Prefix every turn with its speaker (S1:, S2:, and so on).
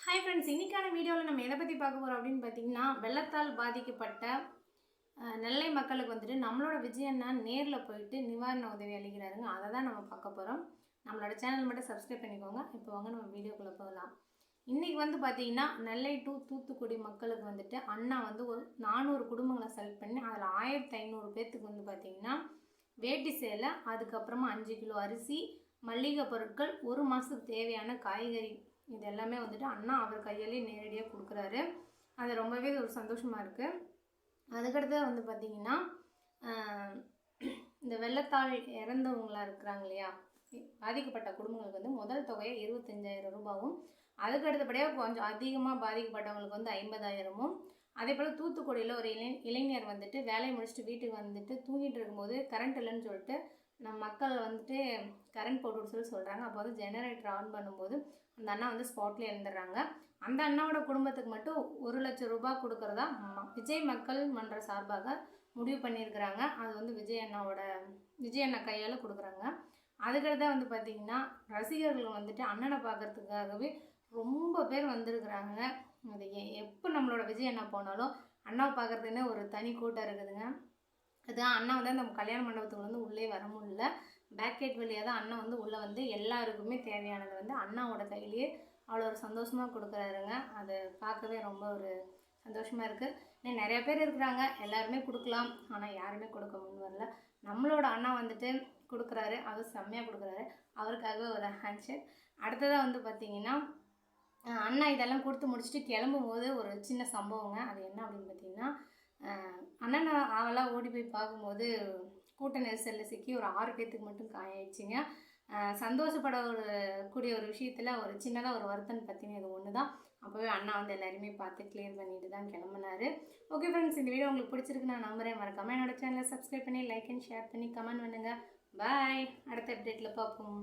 S1: Hi friends இன்னைக்கான வீடியோவில் நம்ம எதை பற்றி பார்க்க போகிறோம் அப்படின்னு பார்த்தீங்கன்னா வெள்ளத்தால் பாதிக்கப்பட்ட நெல்லை மக்களுக்கு வந்துட்டு நம்மளோட விஜயண்ணா நேரில் போயிட்டு நிவாரண உதவி அளிக்கிறாருங்க. அதை தான் நம்ம பார்க்க போகிறோம் நம்மளோட சேனல் மட்டும் சப்ஸ்கிரைப் பண்ணிக்கோங்க. இப்போ வாங்க நம்ம வீடியோக்குள்ளே போகலாம். இன்றைக்கி வந்து பார்த்திங்கன்னா நெல்லை டு தூத்துக்குடி மக்களுக்கு வந்துட்டு அண்ணா வந்து ஒரு நானூறு குடும்பங்களை செலக்ட் பண்ணி அதில் ஆயிரத்தி ஐநூறு பேர்த்துக்கு வந்து பார்த்திங்கன்னா வேட்டி சேலை அதுக்கப்புறமா அஞ்சு கிலோ அரிசி மல்லிகை பொருட்கள் ஒரு மாதத்துக்கு தேவையான காய்கறி இது எல்லாமே வந்துட்டு அண்ணா அவர் கையிலேயே நேரடியாக கொடுக்குறாரு. அது ரொம்பவே ஒரு சந்தோஷமாக இருக்குது அதுக்கடுத்து வந்து பார்த்திங்கன்னா இந்த வெள்ளத்தால் இறந்தவங்களா இருக்கிறாங்க இல்லையா? பாதிக்கப்பட்ட குடும்பங்களுக்கு வந்து முதல் தொகையை இருபத்தஞ்சாயிரம் ரூபாவும் அதுக்கு அடுத்தபடியாக கொஞ்சம் அதிகமாக பாதிக்கப்பட்டவங்களுக்கு வந்து ஐம்பதாயிரமும். அதே போல் தூத்துக்குடியில் ஒரு இளை இளைஞர் வந்துட்டு வேலையை முடிச்சுட்டு வீட்டுக்கு வந்துட்டு தூங்கிட்டு இருக்கும்போது கரண்ட் இல்லைன்னு சொல்லிட்டு நம்ம மக்கள் வந்துட்டு கரண்ட் போட்டு சொல்லி சொல்கிறாங்க அப்போ வந்து ஜெனரேட்டர் ஆன் பண்ணும்போது அந்த அண்ணா வந்து ஸ்பாட்லேயே எழுந்துடுறாங்க. அந்த அண்ணாவோட குடும்பத்துக்கு மட்டும் ஒரு லட்சம் ரூபாய் கொடுக்குறதா ம- விஜய் மக்கள் மன்ற சார்பாக முடிவு பண்ணியிருக்கிறாங்க. அது வந்து விஜய் அண்ணாவோட விஜய் அண்ணா கையால் கொடுக்குறாங்க. அதுக்கடுத்த வந்து பார்த்திங்கன்னா ரசிகர்கள் வந்துட்டு அண்ணனை பார்க்கறதுக்காகவே ரொம்ப பேர் வந்திருக்கிறாங்க. அது எ- எப்போ நம்மளோட விஜய் அண்ணா போனாலும் அண்ணாவை பார்க்கறதுக்குன்னே ஒரு தனி கூட்டம் இருக்குதுங்க. அதுதான் அண்ணா வந்து அந்த கல்யாண மண்டபத்துக்கு வந்து உள்ளே வர முடியல. பேக்கெட் வழியாக தான் அண்ணா வந்து உள்ளே வந்து எல்லாருக்குமே தேவையானது வந்து அண்ணாவோட கையிலேயே அவ்வளோ ஒரு சந்தோஷமாக கொடுக்குறாருங்க. அதை பார்க்கவே ரொம்ப ஒரு சந்தோஷமாக இருக்குது இன்னும் நிறைய பேர் இருக்கிறாங்க. எல்லாருமே கொடுக்கலாம். ஆனால் யாருமே கொடுக்க முன் வரல. நம்மளோட அண்ணா வந்துட்டு கொடுக்குறாரு. அதுவும் செம்மையாக கொடுக்குறாரு. அவருக்காகவே ஒரு ஹேண்ட்ஷேக் அடுத்ததாக வந்து பார்த்தீங்கன்னா அண்ணா இதெல்லாம் கொடுத்து முடிச்சுட்டு கிளம்பும் போது ஒரு சின்ன சம்பவங்க. அது என்ன அப்படின்னு பார்த்தீங்கன்னா அண்ணன் அண்ணனை ஓடி போய் பார்க்கும்போது கூட்ட நெரிசலில் சிக்கி ஒரு ஆறு பேர்த்துக்கு மட்டும் காயாயிடுச்சிங்க. சந்தோஷப்பட ஒரு கூடிய ஒரு விஷயத்தில் ஒரு சின்னதாக ஒரு வருத்தம் பற்றின இது ஒன்று தான் அப்போவே அண்ணா வந்து எல்லாருமே பார்த்து கிளியர் பண்ணிட்டு தான் கிளம்புனாரு. ஓகே ஃப்ரெண்ட்ஸ் இந்த வீடியோ உங்களுக்கு பிடிச்சிருக்கு நான் நம்புறேன். மறக்காம என்னோட சேனலை சப்ஸ்கிரைப் பண்ணி லைக் அண்ட் ஷேர் பண்ணி கமெண்ட் பண்ணுங்கள் பாய் அடுத்த அப்டேட்டில் பார்ப்போம்.